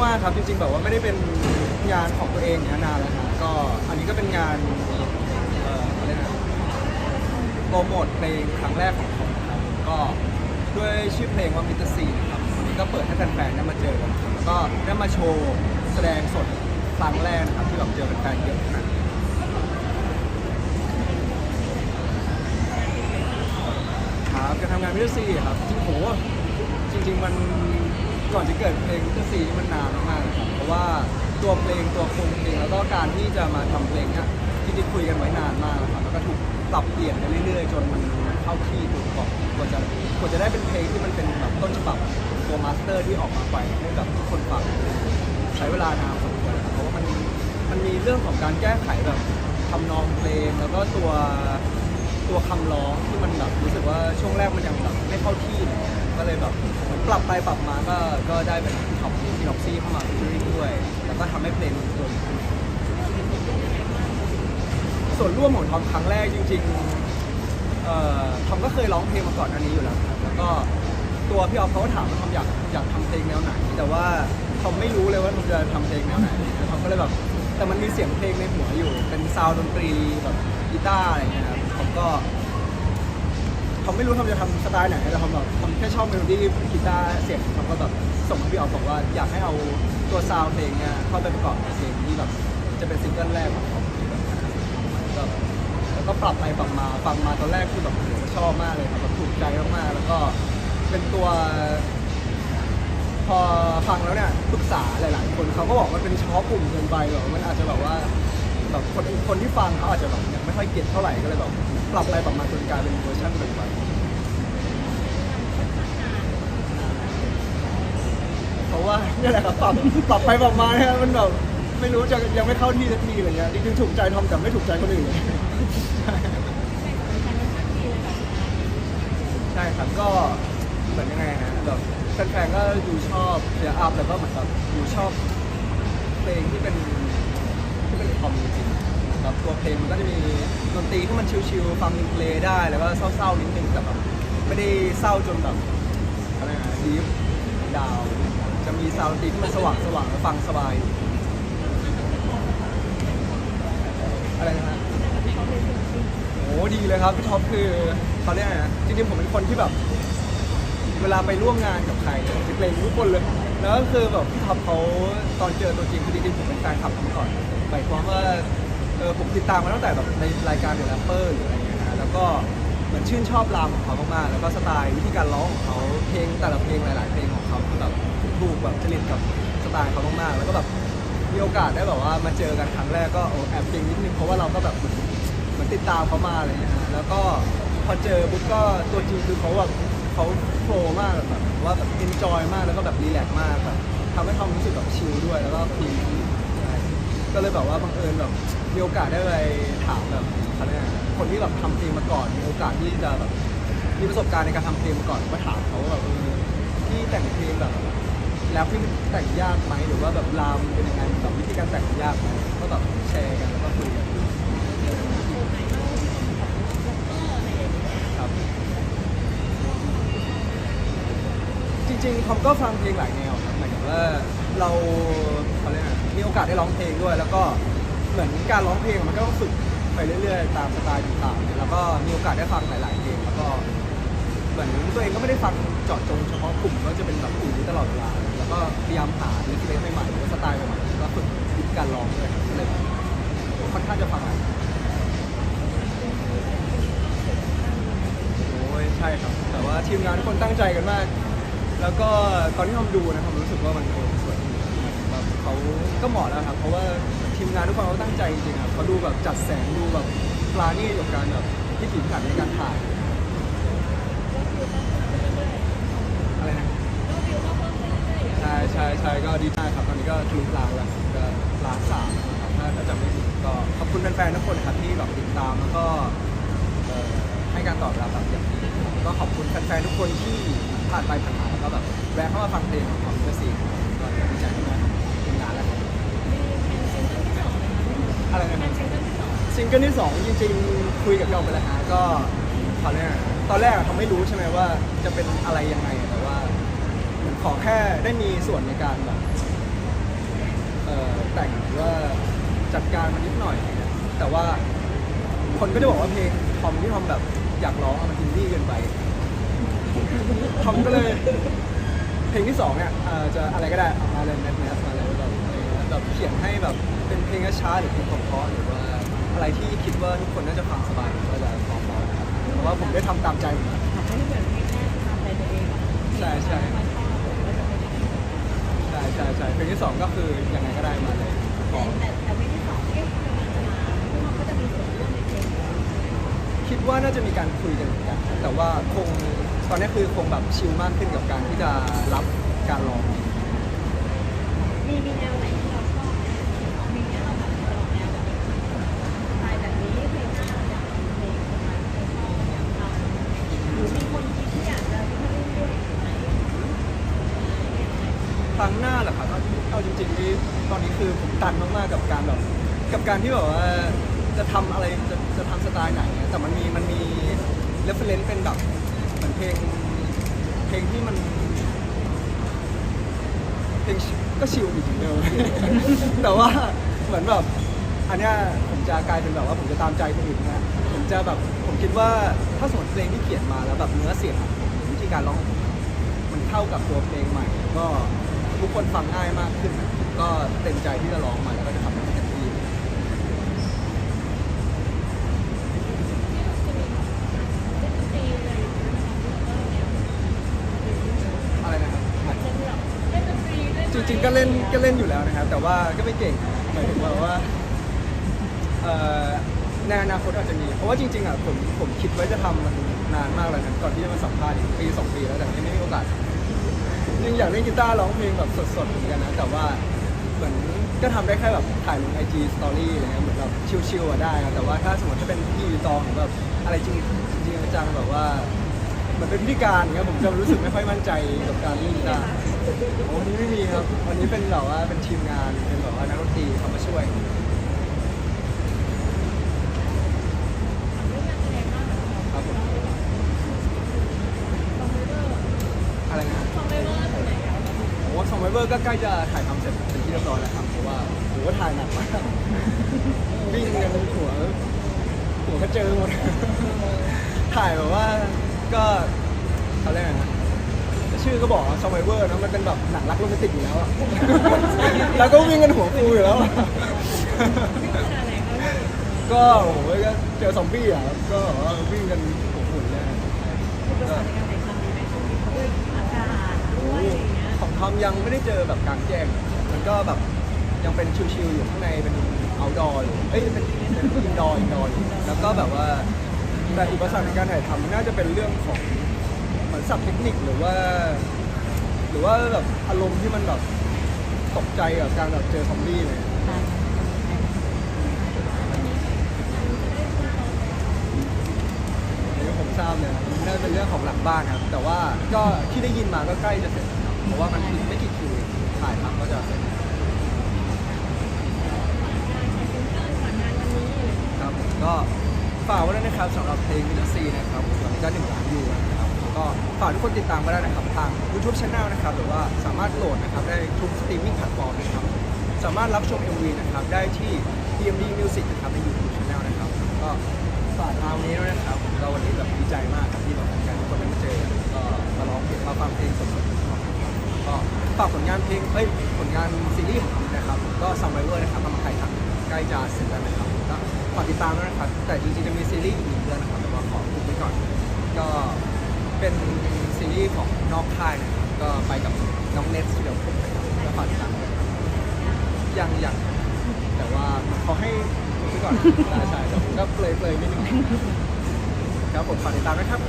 ตื่ากๆครับจริงๆแบบว่าไม่ได้เป็นงานของตัวเองเนี่ยนานแล้วครับก็อันนี้ก็เป็นงานเอ่ออะไรนะโปรโมทเพลงครั้งแรกของผมครับก็ด้วยชื่อเพลงว่ามิตรซีนะครับวันนี้ก็เปิดให้แฟนๆได้มาเจอกันครับแล้วก็ได้มาโชว์แสดงสดครั้งแรกนะครับที่แบบเจอแฟนๆเยอะขนาดนี้ครับการทำงานมิตรซีครับจริงๆโหจริง ๆ มัน ก่อนจะเกิดเพลงมิสเตอร์ซีมันนานมากๆนะครับเพราะว่าตัวเพลงตัวโครงเพลงแล้วก็การที่จะมาทำเพลงเนี้ยจริงๆคุยกันไว้นานมากนะครับแล้วก็ถูกปรับเปลี่ยนไปเรื่อยๆ จนมันเข้าที่ถูกกรอบกว่าจะกว่าจะได้เป็นเพลงที่มันเป็นแบบต้นฉบับตัวมาสเตอร์ที่ออกมาไปให้กับทุกคนฟังใช้เวลานานพอสมควรครับเพราะว่ามันมันมีเรื่องของการแก้ไขแบบทำนองเพลงแล้วก็ตัวตัวคำร้องที่มันแบบรู้สึกว่าช่วงแรกมันยังแบบไม่เข้าที่เงี้ย ก็เลยแบบเหมือนปรับไปปรับมาก็ก็ได้เป็นท็อปที่ล็อกซี่เข้ามาฟิชเชอริ่งด้วย แล้วก็ทำให้เพลงมันตัวนส่วนร่วมของทอมครั้งแรกจริงๆเอ่อทอมก็เคยร้องเพลงมาก่อนอันนี้อยู่แล้วครับแล้วก็ตัวพี่ออฟเขาก็ถามว่าทอมอยากอยากทำเพลงแนวไหน แต่ว่าทอมไม่รู้เลยว่าทอมจะทำเพลงแนวไหนทอมก็เลยแบบแต่มันมีเสียงเพลงในหัวอยู่ เป็นซาวด์ดนตรีแบบกีตาร์อะไรเงี้ยครับผมก็ ผมไม่รู้ทำจะทำสไตล์ไหนแต่ผมแบบผมแค่ชอบเมโลดี้กีตาร์เสียงผมก็แบบส่งให้พี่ออฟบอกว่าอยากให้เอาตัวซาวด์เพลงเนี่ยเข้าไปประกอบในเพลงที่แบบจะเป็นซิงเกิลแรกของผมแบบแล้วก็ปรับไปปรับมาปรับมาตอนแรกคือแบบชอบมากเลยครับแบบถูกใจมากๆแล้วก็เป็นตัว พอฟังแล้วเนี่ยปรึกษาหลาย ๆ คนเขาก็บอกมันเป็นเฉพาะกลุ่มเกินไปแบบมันอาจจะแบบว่าแบบคนคนที่ฟังเขาอาจจะแบบ ค่อยเก็ตเท่าไหร่ก็เลยแบบปรับไปปรับมาจนกลายเป็นเวอร์ชันเต็มไปเพราะว่าเนี่ยแหละครับปรับปรับไปปรับมาเนี่ยมันแบบไม่รู้จะยังไม่เข้าที่สักทีอะไรเงี้ยจริงๆถูกใจทอมแต่ไม่ถูกใจคนอื่นเลยใช่ครับก็เหมือนยังไงฮะแบบแฟนๆก็ดูชอบเดียอัพแล้วก็เหมือนแบบดูชอบเพลงที่เป็นที่เป็นคอมจริงๆ แบบตัวเพลงมันก็จะมีดนตรีที่มันชิลๆฟังเพลงได้แล้วก็เศร้าๆนิดนึงแต่แบบไม่ได้เศร้าจนแบบอะไรนะดีฟดาว จะมีซาวด์ดนตรีที่มันสว่างสว่างๆแล้วฟังสบาย อะไรนะฮะโอ้ดีเลยครับพี่ท็อปคือเขาเรียกไงนะจริงๆผมเป็นคนที่แบบ เวลาไปร่วมงานกับใครเนี่ยจะเกรงทุกคนเลย แล้วก็คือแบบพี่ท็อปเขาตอนเจอตัวจริงคือจริงๆผมเป็นแฟนคลับเขามาก่อนหมายความว่า เออผมติดตามมาตั้งแต่แบบในรายการเดอะแรปเปอร์หรืออะไรเงี้ยนะแล้วก็เหมือนชื่นชอบรามของเขามากๆแล้วก็สไตล์วิธีการร้องของเขาเพลงแต่ละเพลงหลาย ๆ เพลงของเขาคือแบบถูกแบบจริตกับสไตล์เขามากๆแล้วก็แบบมีโอกาสได้แบบว่ามาเจอกันครั้งแรกก็โอ้แอบเกรงนิดนึงเพราะว่าเราก็แบบเหมือนเหมือนติดตามเขามาอะไรเงี้ยฮะแล้วก็พอเจอปุ๊บก็ตัวจริงคือเขาแบบเขาโฟล์มากแบบว่าแบบเอนจอยมากแล้วก็แบบรีแลกซ์มากแบบทำให้ทอมรู้สึกแบบชิลด้วยแล้วก็คุย ก็เลยแบบว่าบังเอิญแบบมีโอกาสได้ไปถามแบบอะไรยกอะไรนคนที่แบบทำเพลงมาก่อนมีโอกาสที่จะแบบมีประสบการณ์ในการทำเพลงมาก่อนก็ถามเขาว่าแบบเออที่แต่งเพลงแบบแล้วที่มันแต่งยากไหมหรือว่าแบบรามเป็นยังไงแบบวิธีการแต่งยากไหมก็แบบแชร์กันแล้วก็คุยกันครับ จริงๆผมก็ฟังเพลงหลายแนวครับหมายถึงว่าเราเขาเรียกอะไร มีโอกาสได้ร้องเพลงด้วย แล้วก็เหมือนการร้องเพลงมันก็ต้องฝึกไปเรื่อยๆ ตามสไตล์ต่างๆ แล้วก็มีโอกาสได้ฟังหลายๆเพลงแล้วก็เหมือนตัวเองก็ไม่ได้ฟังเจาะจงเฉพาะกลุ่มก็จะเป็นแบบกลุ่มนี้ตลอดเวลาแล้วก็พยายามหาเรื่องใหม่ๆหรือว่าสไตล์ใหม่ๆแล้วก็ฝึกวิธีการร้องด้วยครับก็เลยค่อนข้างจะฟังหลายโอ้ยใช่ครับ แต่ว่าทีมงานทุกคนตั้งใจกันมาก แล้วก็ตอนที่ทำดูนะครับรู้สึกว่ามันโอ้สวยแบบ เขาก็เหมาะแล้วครับ เพราะว่าทีมงานทุกคนเขาตั้งใจจริงๆครับเขาดูแบบจัดแสงดูแบบปลานี่กับการแบบพิถีพิถันในการถ่ายอะไรนะใช่ใช่ใช่ก็ดีมากครับตอนนี้ก็ทะลุล้านแล้วก็ล้านสามนะครับถ้าจำไม่ผิดก็ขอบคุณแฟนๆทุกคนครับที่แบบติดตามแล้วก็ให้การตอบรับแบบอย่างดีก็ขอบคุณแฟนๆทุกคนที่ผ่านไปผ่านมาแล้วก็แบบแวะเข้ามาฟังเพลงของเจซีก็ดีใจ อะไรนะซิงเกิลที่สองจริงๆ คุยกับพี่ออมไปแล้วฮะก็เขาเรียกตอนแรกอะทำไม่รู้ใช่ไหมว่าจะเป็นอะไรยังไงแต่ว่าเหมือนขอแค่ได้มีส่วนในการแบบอ่อแต่งหรือว่าจัดการมันนิดหน่อยอะไรเงี้ยแต่ว่าคนก็จะบอกว่าเพลงทอมที่ทอมแบบอยากร้องอะมันอินดี้เกินไปทอมก็เลย เพลงที่สองเนี่ยเอ่อจะอะไรก็ได้เอามาเลยแมสแมสมา เขียนให้แบบเป็นเพลงช้าหรือเพลงเพราะๆหรือว่าอะไรที่คิดว่าทุกคนน่าจะฟังสบายก็จะร้องๆนะครับเพราะว่าผมได้ทำตามใจผมนะให้เหมือนให้แม่ทำใจตัวเองอะใช่ใช่ มันชอบผมก็จะเป็นอย่างนี้ใช่ใช่ใช่เพลงที่สองก็คือยังไงก็ได้มาเลยขอแต่แต่เพลงที่สองเอ๊ะกำลังจะมาซึ่งมันก็จะมีส่วนร่วมในเพลงนี้คิดว่าน่าจะมีการคุยกันเหมือนกันแต่ว่าคงตอนนี้คือคงแบบชิลมากขึ้นกับการที่จะรับการร้อง มีมีแนวไหน ตันมากๆกับการแบบกับการที่แบบว่าจะทำอะไรจะจะทำสไตล์ไหนอะแต่มันมีมันมีเรฟเฟรนซ์เป็นแบบเหมือนเพลงเพลงที่มันเพลงก็ชิลจริงๆเดิม แต่ว่าเหมือนแบบอันเนี้ยผมจะกลายเป็นแบบว่าผมจะตามใจคนอื่นนะผมจะแบบผมคิดว่าถ้าสมมติเพลงที่เขียนมาแล้วแบบเนื้อเสียงอวิธีการร้องของผมมันเข้ากับตัวเพลงใหม่ ก็ทุกคนฟังง่ายมากขึ้น ก็เต็มใจที่จะร้องมาแล้วก็จะทำให้เต็มที่อะไรนะครับจริงๆก็เล่นก็เล่นอยู่แล้วนะครับ แต่ว่าก็ไม่เก่งหมายถึงว่าว่าเอ่อในอนาคตอาจจะมี เพราะว่าจริงๆอะผมผมคิดไว้จะทำมันนานมากแล้วนะก่อนที่จะมาสัมภาษณ์อีกปีสองปีแล้วแต่ยังไม่มีโอกาสยังอยากเล่นกีตาร์ร้องเพลงแบบสดๆเหมือนกันนะแต่ว่า เหมือนก็ทำได้แค่แบบถ่ายลงไอจีสตอรี่อะไรเงี้ยเหมือนแบบชิลๆอะได้นะแต่ว่าถ้าสมมติถ้าเป็นพี่ตองหรือแบบอะไรจริงจริงๆจังๆแบบว่าเหมือนเป็นพิธีการอย่างเงี้ยผมจะรู้สึกไม่ค่อยมั่นใจกับการเล่นกีตาร์โอ้วันนี้ไม่มีครับวันนี้เป็นแบบว่าเป็นทีมงานเป็นแบบว่านักดนตรีเขามาช่วย ครับผมอะไรนะโอ้ซองไวเวอร์ก็ใกล้จะถ่ายทำเสร็จเป็น ที่เรียบร้อยแล้วครับเพราะว่าโอ้ถ่ายหนักมากวิ่งกันหัวหัวก็เจอหมด ถ่ายแบบว่าก็เขาเรียกไงนะชื่อก็บอกซอมไบเวอร์นะมันเป็นแบบหนังรักโรแมนติกอยู่แล้วอะแล้วก็วิ่งกันหัวฟูอยู่แล้วอะก็โอ้โหก็เจอซอมบี้อะก็แบบว่าวิ่งกันหัวฝุ่นเลยของทอมยังไม่ได้เจอแบบกลางแจ้ง มันก็แบบยังเป็นชิวๆอยู่ข้างในเป็น outdoor อยู่เอ้ยเป็นเป็น indoor indoor อยู่แล้วก็แบบว่าแต่อุปสรรคในการถ่ายทำน่าจะเป็นเรื่องของเหมือนสับเทคนิคหรือว่า หรือว่าแบบอารมณ์ที่มันแบบตกใจกับการแบบเจอซอมบี้เลย อันนี้ผมทราบเลยนะน่าจะเป็นเรื่องของหลังบ้านครับ แต่ว่าก็ที่ได้ยินมาก็ใกล้จะเสร็จแล้วครับเพราะว่ามันอีกไม่กี่คิวถ่ายทำก็จะเสร็จ ก็ฝากไว้ด้วยนะครับสำหรับเพลงมินซีนะครับตอนนี้ก็หนึ่งล้านวิวแล้วนะครับก็ฝากทุกคนติดตามมาได้นะครับทาง YouTube Channel นะครับหรือว่าสามารถโหลดนะครับได้ทุกสตรีมมิ่งแพลตฟอร์มนะครับสามารถรับชม MV นะครับได้ที่ DMD Music นะครับใน YouTube Channel นะครับก็ฝากทางนี้ด้วยนะครับก็วันนี้แบบดีใจมากครับที่แบบทุกคนได้มาเจอก็มาร้องเพลงมาฟังเพลงสดๆของก็ฝากผลงานเพลงเอ้ยผลงานซีรีส์ของผมนะครับก็ Survivor นะครับกำลังถ่ายทำใกล้จะเสร็จแล้วนะครับ ก็ฝากติดตามด้วยนะครับ แต่จริงๆจะมีซีรีส์อีกหนึ่งเรื่องนะครับแต่ว่าขอพูดไปก่อน ก็เป็นซีรีส์ของนอกค่ายนะครับก็ไปกับน้องเน็ตที่เดี๋ยวผมไปครับก็ฝากติดตามด้วยครับยังยังแต่ว่าเขาให้พูดไปก่อนใช่ใช่แต่ผมก็เปลยเปลยๆนิดนึงครับผมฝากติดตามนะครับ